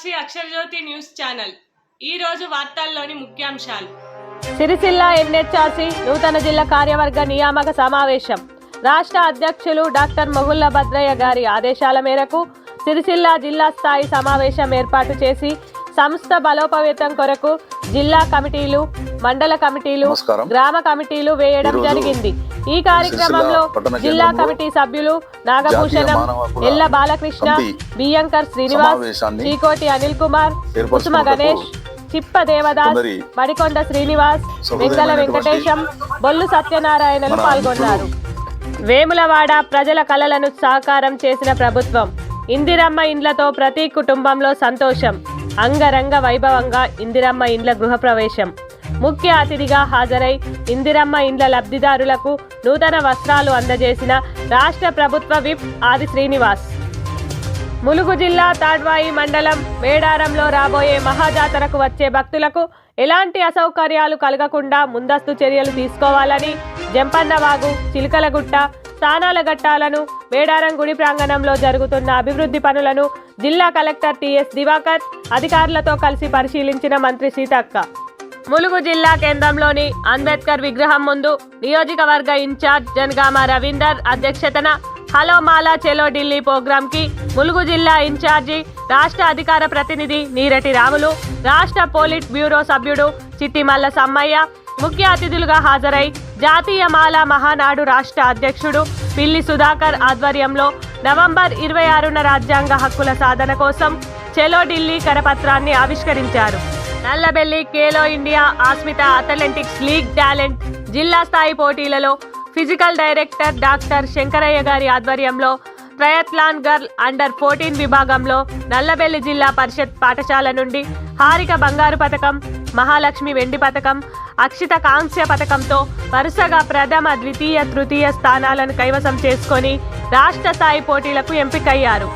సాక్షి Akshara Jyothi news channel. ఈ రోజు వార్తల్లోని ముఖ్యాంశాలు. సిరిసిల్ల ఎన్హెచ్ఆర్సి నూతన జిల్లా కార్యవర్గ నియామక సమావేశం. రాష్ట్ర అధ్యక్షులు డాక్టర్ మొగుళ్ళ భద్రయ్య గారి ఆదేశాల మేరకు సిరిసిల్ల జిల్లా స్థాయి సమావేశం ఏర్పాటు చేసి సంస్థ బలోపేతం కొరకు జిల్లా కమిటీలు మండల కమిటీలు. గ్రామ కమిటీలు వేయడం జరిగింది. ఈ కార్యక్రమంలో జిల్లా కమిటీ సభ్యులు నాగభూషణం ఎల్ల బాలకృష్ణ బియ్యంకర్ శ్రీనివాస్ చీకోటి అనిల్ కుమార్ కుసుమ గణేష్ చిప్ప దేవదాస్ మడికొండ శ్రీనివాస్ వెంగల వెంకటేశం బొల్లు సత్యనారాయణలు పాల్గొన్నారు. వేములవాడ ప్రజల కలలను సాకారం చేసిన ప్రభుత్వం ఇందిరమ్మ ఇండ్లతో ప్రతి కుటుంబంలో సంతోషం అంగరంగ వైభవంగా ఇందిరమ్మ ఇండ్ల గృహప్రవేశం. ముఖ్య అతిథిగా హాజరై ఇందిరమ్మ ఇండ్ల లబ్ధిదారులకు నూతన వస్త్రాలు అందజేసిన రాష్ట్ర ప్రభుత్వ విప్ ఆది శ్రీనివాస్. ములుగు జిల్లా తాడ్వాయి మండలం మేడారంలో రాబోయే మహాజాతరకు వచ్చే భక్తులకు ఎలాంటి అసౌకర్యాలు కలగకుండా ముందస్తు చర్యలు తీసుకోవాలని జంపన్నవాగు చిలకలగుట్ట స్థానాల ఘట్టాలను మేడారం గుడి ప్రాంగణంలో జరుగుతున్న అభివృద్ధి పనులను జిల్లా కలెక్టర్ టిఎస్ దివాకర్ అధికారులతో కలిసి పరిశీలించిన మంత్రి సీతక్క. ములుగు జిల్లా కేంద్రంలోని అంబేద్కర్ విగ్రహం ముందు నియోజకవర్గ ఇన్ఛార్జ్ జనగామ రవీందర్ అధ్యక్షతన హలో మాలా చెలో ఢిల్లీ ప్రోగ్రామ్కి ములుగు జిల్లా ఇన్ఛార్జి రాష్ట్ర అధికార ప్రతినిధి నీరటి రాములు రాష్ట్ర పోలిట్ బ్యూరో సభ్యుడు చిట్టిమల్ల సమ్మయ్య ముఖ్య అతిథులుగా హాజరై జాతీయ మాల మహానాడు రాష్ట్ర అధ్యక్షుడు పిల్లి సుధాకర్ ఆధ్వర్యంలో నవంబర్ ఇరవై ఆరున రాజ్యాంగ హక్కుల సాధన కోసం చెలో ఢిల్లీ కరపత్రాన్ని ఆవిష్కరించారు. Nallabelli Khelo India Asmita athletics league talent. జిల్లా స్థాయి పోటీలలో ఫిజికల్ డైరెక్టర్ డాక్టర్ శంకరయ్య గారి ఆధ్వర్యంలో ట్రయత్లాన్ గర్ల్ అండర్ ఫోర్టీన్ విభాగంలో నల్లబెల్లి జిల్లా పరిషత్ పాఠశాల నుండి హారిక బంగారు పథకం మహాలక్ష్మి వెండి పథకం అక్షిత కాంస్య పథకంతో వరుసగా ప్రథమ ద్వితీయ తృతీయ స్థానాలను కైవసం చేసుకొని రాష్ట్ర స్థాయి పోటీలకు ఎంపికయ్యారు.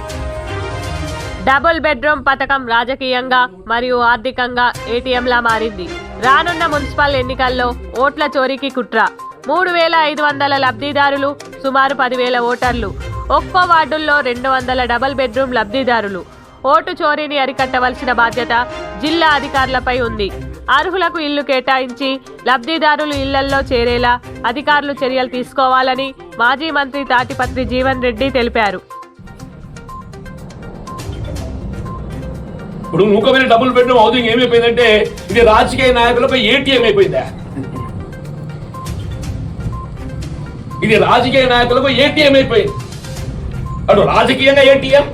డబుల్ బెడ్రూమ్ పథకం రాజకీయంగా మరియు ఆర్థికంగా ఏటీఎంలా మారింది. రానున్న మున్సిపల్ ఎన్నికల్లో ఓట్ల చోరీకి కుట్ర. మూడు వేల ఐదు వందల లబ్ధిదారులు సుమారు పదివేల ఓటర్లు. ఒక్కో వార్డుల్లో రెండు వందల డబుల్ బెడ్రూమ్ లబ్ధిదారులు. ఓటు చోరీని అరికట్టవలసిన బాధ్యత జిల్లా అధికారులపై ఉంది. అర్హులకు ఇల్లు కేటాయించి లబ్ధిదారులు ఇళ్ళల్లో చేరేలా అధికారులు చర్యలు తీసుకోవాలని మాజీ మంత్రి తాటిపత్రి జీవన్ రెడ్డి తెలిపారు. ఇప్పుడు మూకమైన డబ్బులు పెట్టడం హౌసింగ్ ఏమైపోయిందంటే ఇది రాజకీయ నాయకులపై ఏటీఎం అయిపోయిందా? ఇది రాజకీయ నాయకులకు ఏటీఎం అయిపోయింది. అటు రాజకీయంగా ఏటీఎం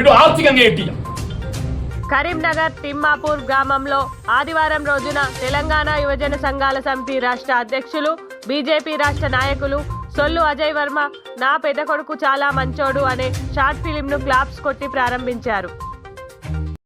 ఇటు ఆర్థికంగా ఏటీఎం. కరీంనగర్ తిమ్మాపూర్ గ్రామంలో ఆదివారం రోజున తెలంగాణ యువజన సంఘాల సమితి రాష్ట్ర అధ్యక్షులు బీజేపీ రాష్ట్ర నాయకులు సొల్లు అజయ్ వర్మ నా పెద్ద కొడుకు చాలా మంచోడు అనే షార్ట్ ఫిలింను క్లాప్స్ కొట్టి ప్రారంభించారు.